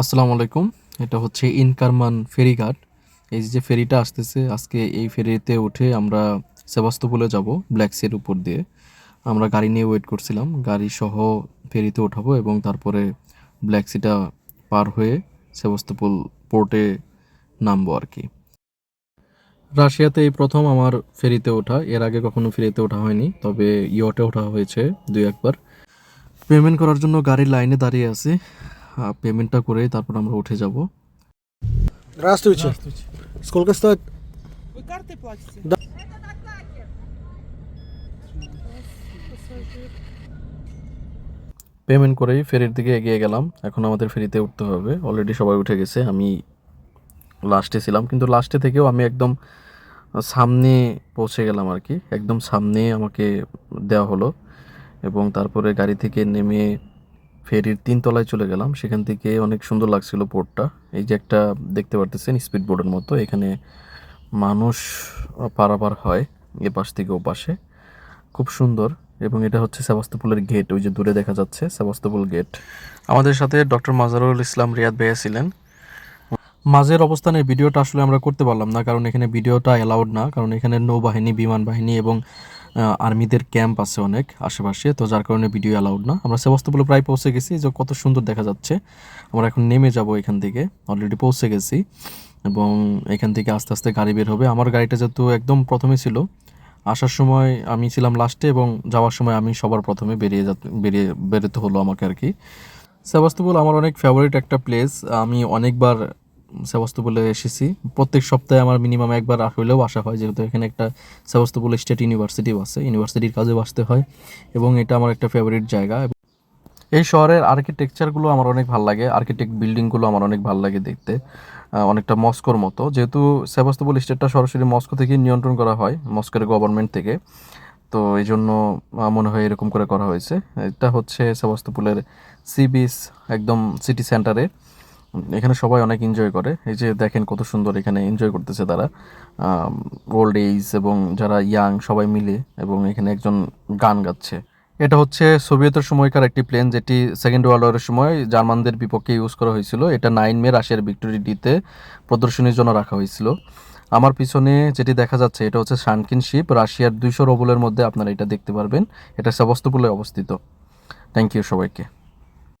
আসসালামু আলাইকুম। এটা হচ্ছে ইনকারমান ফেরিঘাট। এই যে ফেরিটা আসতেছে, আজকে এই ফেরিতে উঠে আমরা সেবাস্তপুলে যাব, ব্ল্যাক সির উপর দিয়ে। আমরা গাড়ি নিয়ে ওয়েট করছিলাম, গাড়ি সহ ফেরিতে ওঠাবো এবং তারপরে ব্ল্যাক সিটা পার হয়ে সেবাস্তপুল পোর্টে নামবো আর কি। রাশিয়াতে এই প্রথম আমার ফেরিতে ওঠা, এর আগে কখনো ফেরিতে ওঠা হয়নি, তবে ইয়টে ওঠা হয়েছে দুই একবার। পেমেন্ট করার জন্য গাড়ির লাইনে দাঁড়িয়ে আছি। পেমেন্টটা করে তারপর আমরা উঠে যাব Здравствуйте. Сколько стоит? Вы картой платите? Да. পেমেন্ট করেই ফেরির দিকে এগিয়ে গেলাম এখন আমাদের ফেরিতে উঠতে হবে অলরেডি সবাই উঠে গেছে আমি লাস্টে ছিলাম কিন্তু লাস্টে থেকেও আমি একদম সামনে পৌঁছে গেলাম আর কি একদম সামনে আমাকে দেওয়া হলো এবং তারপরে গাড়ি থেকে নেমে ফেরির তিন তলায় চলে গেলাম। সেখান থেকে অনেক সুন্দর লাগছিল পোর্টটা এই যে একটা দেখতে পারতেছেন স্পিড বোর্ডের মতো। এখানে মানুষ পারাপার হয় এ পাশ থেকে ও পাশে খুব সুন্দর। এবং এটা হচ্ছে সেবাস্তপুলের গেট ওই যে দূরে দেখা যাচ্ছে, সেবাস্তপুল গেট আমাদের সাথে ডক্টর মাজারুল ইসলাম রিয়াদ ভাইয়া ছিলেন। মাঝের অবস্থানের ভিডিওটা আসলে আমরা করতে পারলাম না, কারণ এখানে ভিডিওটা অ্যালাউড না, কারণ এখানে নৌবাহিনী বিমান বাহিনী এবং আর্মিদের ক্যাম্প আছে অনেক আশেপাশে, তো যার কারণে ভিডিও অ্যালাউড না। আমরা সেবাস্তপুলে প্রায় পৌঁছে গেছি, যে কত সুন্দর দেখা যাচ্ছে। আমরা এখন নেমে যাব এখান থেকে অলরেডি পৌঁছে গেছি। এবং এখান থেকে আস্তে আস্তে গাড়ি বের হবে। আমার গাড়িটা যেহেতু একদম প্রথমে ছিল, আসার সময় আমি ছিলাম লাস্টে এবং যাওয়ার সময় আমি সবার প্রথমে বেরিয়ে যা বেরিয়ে বেরোতে হলো আমাকে আর কি। সেবাস্তপুল আমার অনেক ফেভারিট একটা প্লেস আমি অনেকবার সেবাস্তপুলে এসেছি। প্রত্যেক সপ্তাহে আমার মিনিমাম একবার হলেও আসা হয়, যেহেতু এখানে একটা সেবাস্তপুল স্টেট ইউনিভার্সিটিও আছে ইউনিভার্সিটির কাজেও আসতে হয় এবং এটা আমার একটা ফেভারিট জায়গা। এই শহরের আর্কিটেকচারগুলো আমার অনেক ভালো লাগে আর্কিটেক্ট বিল্ডিংগুলো আমার অনেক ভালো লাগে দেখতে অনেকটা মস্কোর মতো। যেহেতু সেবাস্তপুল স্টেটটা সরাসরি মস্কো থেকে নিয়ন্ত্রণ করা হয়, মস্কোর গভর্নমেন্ট থেকে। তো এই জন্য মনে হয় এরকম করে করা হয়েছে। এটা হচ্ছে সেবাস্তপুলের সি বিচ একদম সিটি সেন্টারে এখানে সবাই অনেক এনজয় করে। এই যে দেখেন কত সুন্দর এখানে এনজয় করতেছে তারা। ওল্ড এজ এবং যারা ইয়াং সবাই মিলে এবং এখানে একজন গান গাচ্ছে। এটা হচ্ছে সোভিয়েতের সময়কার একটি প্লেন যেটি সেকেন্ড ওয়ার্ল্ড ওয়ারের সময় জার্মানদের বিপক্ষে ইউজ করা হয়েছিল। এটা নাইন মে রাশিয়ার ভিক্টোরি ডিতে প্রদর্শনীর জন্য রাখা হয়েছিল। আমার পিছনে যেটি দেখা যাচ্ছে, এটা হচ্ছে শানকিন শিপ রাশিয়ার দুইশো রবলের মধ্যে আপনারা এটা দেখতে পারবেন। এটা সেবস্তপুলে অবস্থিত। থ্যাংক ইউ সবাইকে।